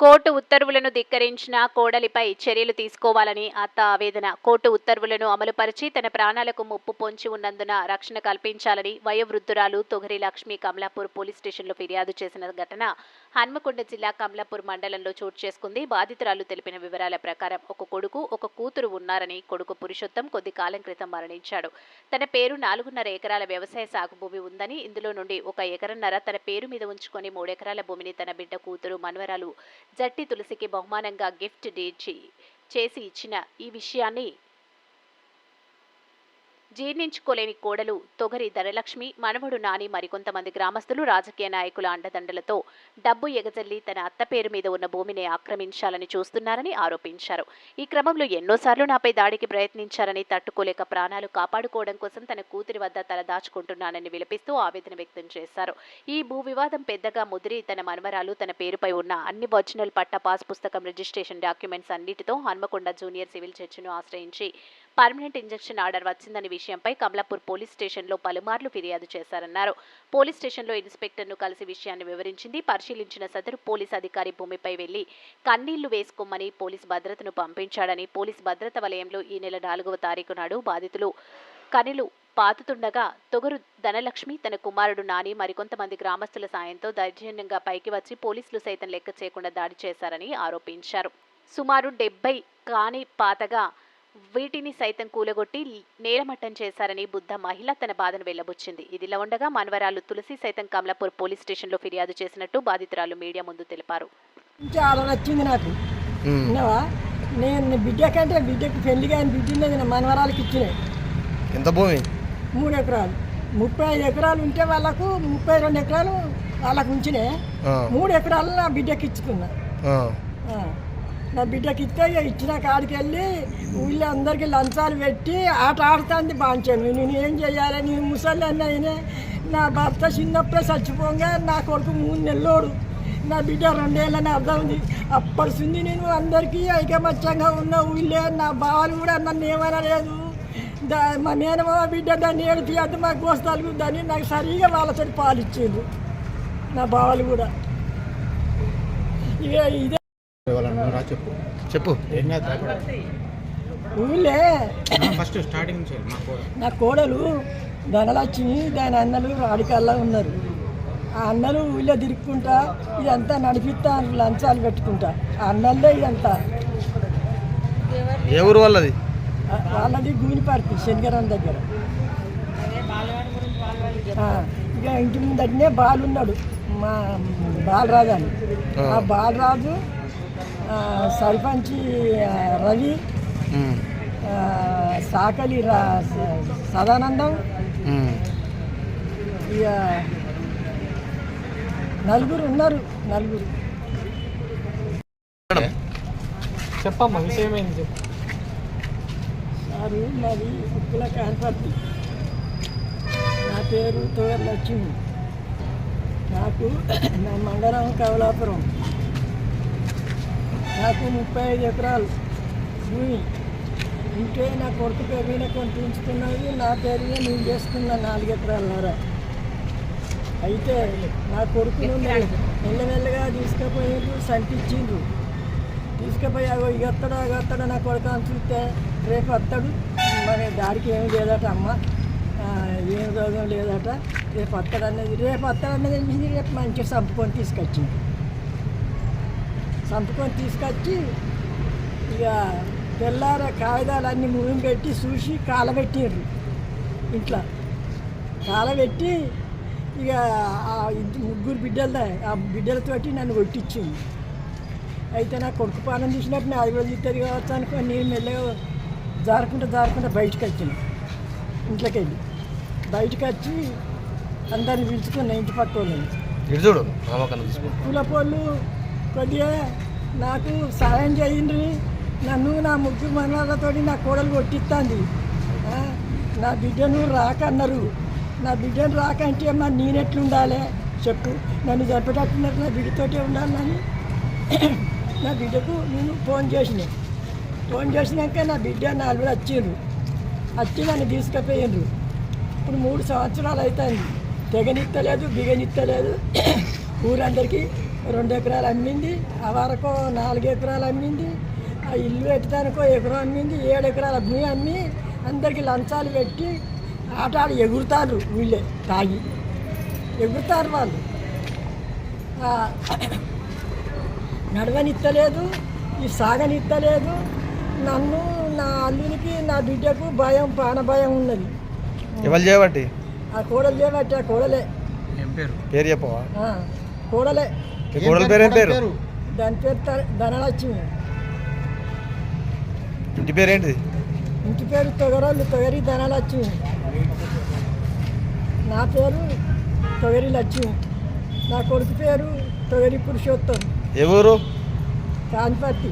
Court ఉత్తర్వులను ధిక్కరించిన కోడలిపై చర్యలు తీసుకోవాలని అత్త ఆవేదన. కోర్టు ఉత్తర్వులను అమలుపరిచి తన ప్రాణాలకు ముప్పు పొంచి ఉన్నందున రక్షణ కల్పించాలని వయోవృద్ధురాలు తొగరి లక్ష్మి కమలాపూర్ పోలీస్ స్టేషన్లో ఫిర్యాదు చేసిన ఘటన హన్మకొండ జిల్లా కమలాపూర్ మండలంలో చోటు చేసుకుంది. బాధితురాలు తెలిపిన వివరాల ప్రకారం ఒక కొడుకు ఒక కూతురు ఉన్నారని కొడుకు పురుషోత్తం కొద్ది కాలం క్రితం మరణించాడు. తన పేరు నాలుగున్నర ఎకరాల వ్యవసాయ సాగు భూమి ఉందని ఇందులో నుండి ఒక ఎకరన్నర తన పేరు మీద ఉంచుకొని మూడెకరాల భూమిని తన బిడ్డ కూతురు మనవరాలు జట్టి తులసికి బహుమానంగా గిఫ్ట్ డీచి చేసి ఇచ్చిన ఈ విషయాన్ని జీర్ణించుకోలేని కోడలు తొగరి ధనలక్ష్మి మనవడు నాని మరికొంతమంది గ్రామస్తులు రాజకీయ నాయకుల అండదండలతో డబ్బు ఎగజల్లి తన అత్త పేరు మీద ఉన్న భూమిని ఆక్రమించాలని చూస్తున్నారని ఆరోపించారు. ఈ క్రమంలో ఎన్నోసార్లు నాపై దాడికి ప్రయత్నించారని తట్టుకోలేక ప్రాణాలు కాపాడుకోవడం కోసం తన కూతురి వద్ద తల దాచుకుంటున్నానని విలపిస్తూ ఆవేదన వ్యక్తం చేశారు. ఈ భూ వివాదం పెద్దగా ముదిరి తన మనవరాలు తన పేరుపై ఉన్న అన్ని ఒరిజినల్ పట్ట పాస్ పుస్తకం రిజిస్ట్రేషన్ డాక్యుమెంట్స్ అన్నిటితో హన్మకొండ జూనియర్ సివిల్ చర్చిను ఆశ్రయించి పర్మనెంట్ ఇంజక్షన్ ఆర్డర్ వచ్చిందని విషయంపై కమలాపూర్ పోలీస్ స్టేషన్లో పలుమార్లు ఫిర్యాదు చేశారన్నారు. పోలీస్ స్టేషన్లో ఇన్స్పెక్టర్ను కలిసి విషయాన్ని వివరించింది. పరిశీలించిన సదరు పోలీస్ అధికారి భూమిపై వెళ్ళి కన్నీళ్ళు వేసుకోమని పోలీస్ భద్రతను పంపించాడని పోలీస్ భద్రత వలయంలో ఈ నెల నాలుగవ తారీఖు నాడు బాధితులు కనిలు పాతుతుండగా తొగరు ధనలక్ష్మి తన కుమారుడు నాని మరికొంతమంది గ్రామస్తుల సాయంతో దౌర్జన్యంగా పైకి వచ్చి పోలీసులు సైతం లెక్క చేయకుండా దాడి చేశారని ఆరోపించారు. సుమారు డెబ్బై కాని పాతగా వీటిని సైతం కూలగొట్టి నేలమట్టం చేశారని బుద్ధ మహిళ తన బాధను వెళ్ళబుచ్చింది ఇదిలా ఉండగా మనవరాలు తులసి సైతం కమలాపూర్ పోలీస్ స్టేషన్లో ఫిర్యాదు చేసినట్టు బాధితురాలు మీడియా ముందు తెలిపారు. చాలా నచ్చింది నాకు. నేను బిడ్డ కంటే బిడ్డకి పెళ్ళి కాని బిడ్డ నేను మనవరాలకి ఇచ్చినాయి. ఎంత భూమి? మూడు ఎకరాలు. ముప్పై ఐదు ఎకరాలు ఉంటే వాళ్ళకు ముప్పై రెండు ఎకరాలు వాళ్ళకు ఉంచినాయి. ఆ, మూడు ఎకరాలు నా బిడ్డకి ఇచ్చుకున్నా. ఆ, ఆ. నా బిడ్డకి ఇస్తే ఇక ఇచ్చిన కాడికి వెళ్ళి ఊళ్ళో అందరికీ లంచాలు పెట్టి ఆట ఆడుతుంది బాంచాను నేను ఏం చేయాలి? నేను ముసలి అయినా నా భర్త చిన్నప్పుడే చచ్చిపోగా నా కొడుకు మూడు నెల్లోడు. నా బిడ్డ రెండేళ్ళని అర్థం ఉంది. అప్పటి సుంది నేను అందరికీ ఐకమత్యంగా ఉన్న ఊళ్ళే నా బావలు కూడా నన్ను ఏమైనా లేదు దా మా మేనమామ బిడ్డ దాన్ని ఏడిపియద్దు మా గోస్తాలు దాన్ని నాకు సరిగా వాళ్ళతో పాలిచ్చేది. నా బావలు కూడా. ఇదే చెప్పు. చెప్పు. ఊళ్ళే. ఫస్ట్ స్టార్టింగ్ నుంచి నా కోడలు ధనలక్ష్మి దాని అన్నలు రాడికల్లా ఉన్నారు. ఆ అన్నలు ఊళ్ళో తిరుక్కుంటా ఇదంతా నడిపిస్తా లంచాలు పెట్టుకుంటా. ఆ అన్నల్లే ఇదంతా. ఊరు వాళ్ళది? వాళ్ళది గూనిపార్తి శనిగరం దగ్గర. ఇక ఇంటి ముందటనే బాలున్నాడు. మా బాలరాజు అని. ఆ బాలరాజు సర్పంచి రవి సాకలి సదానందం. ఇక నలుగురు ఉన్నారు నలుగురు. చెప్పమ్మా విషయం ఏంటి చెప్పు సారు మాది ఉప్పుల కాన్పర్తి. నా పేరు తోర్ లక్ష్మి నాకు నా మండలం కమలాపురం. నాకు ముప్పై ఐదు ఎకరాలు. భూమి ఉంటే నా కొడుకు పేరు కొంత ఉంచుకున్నది నా పేరు మీద నేను చేసుకున్న నాలుగు ఎకరాలన్నర అయితే నా కొడుకును మెల్లమెల్లగా తీసుకుపోయిండ్రు సంపించిండ్రు. తీసుకుపోయి అగో ఇగత్తడా అగత్తడా నా కొడుకు అని చూస్తే రేపు వస్తాడు మరి దాడికి ఏమి లేదట అమ్మ. ఏం రోగం లేదట. రేపు వస్తాడు అన్నది రేపు వస్తాడు అన్నది తెలిసింది రేపు మంచిగా చంపుకొని తీసుకొచ్చింది చంపుకొని తీసుకొచ్చి ఇక తెల్లార కాగితాలన్నీ ముగిం పెట్టి చూసి కాలబెట్టిర్రు ఇంట్లో. కాలబెట్టి ఇక ముగ్గురు బిడ్డలదా ఆ బిడ్డలతోటి నన్ను కొట్టించింది అయితే నా కొడుకు పాలన తీసినట్టు నా ఐదు ఇద్దరు కావచ్చు అనుకో నేను మెల్లగా జారుకుంటూ జారుకుంటూ బయటకు వచ్చిన. ఇంట్లోకి వెళ్ళి బయటకు వచ్చి అందరిని పిలుచుకున్న ఇంటి పక్క వాళ్ళని. కులపోళ్ళు కొద్దిగా నాకు సహాయం చేయండి. నన్ను నా ముగ్గురు మనలతో నా కోడలు కొట్టిస్తుంది. నా బిడ్డను రాకన్నారు నా బిడ్డను రాకంటే మా నేనెట్లుండాలి? చెప్పు. నన్ను చంపేటట్టున్నారు నా బిడ్డతోటే ఉండాలని నా బిడ్డకు నేను ఫోన్ చేసిన. ఫోన్ చేసినాక నా బిడ్డ నాలుగు వచ్చిండ్రు వచ్చి నన్ను తీసుకుపోయిండ్రు. ఇప్పుడు మూడు సంవత్సరాలు అవుతుంది. తెగనిత్తలేదు బిగనిత్తలేదు ఊరందరికీ రెండు ఎకరాలు అమ్మింది ఆ వరకు నాలుగు ఎకరాలు అమ్మింది ఆ ఇల్లు పెట్టడానికో ఎకరం అమ్మింది ఏడు ఎకరాల భూమి అమ్మి అందరికి లంచాలు పెట్టి ఆట ఆడి ఎగురుతారు వీళ్ళే తాగి. ఎగురుతారు వాళ్ళు. ఆ, నడవనిత్తలేదు ఈ సాగనిత్తలేదు నన్ను నా అల్లునికి నా బిడ్డకు భయం ప్రాణ భయం ఉన్నది. ఎవరు చేయబట్టి ఆ కోడలు చేయబట్టి ఆ కోడలే. పేరు? పేరు చెప్పవా? కోడలే. కోడల పేరు ఏం పేరు? దాని పేరు ధనలక్ష్మి. ఇంటి పేరు ఏంటిది ఇంటి పేరు తొగరోళ్ళు తొగరి ధనలక్ష్మి. నా పేరు తొగరి లక్ష్మి. నా కొడుకు పేరు తొగరి పురుషోత్తం. ఏ ఊరు? కాంతిపర్తి.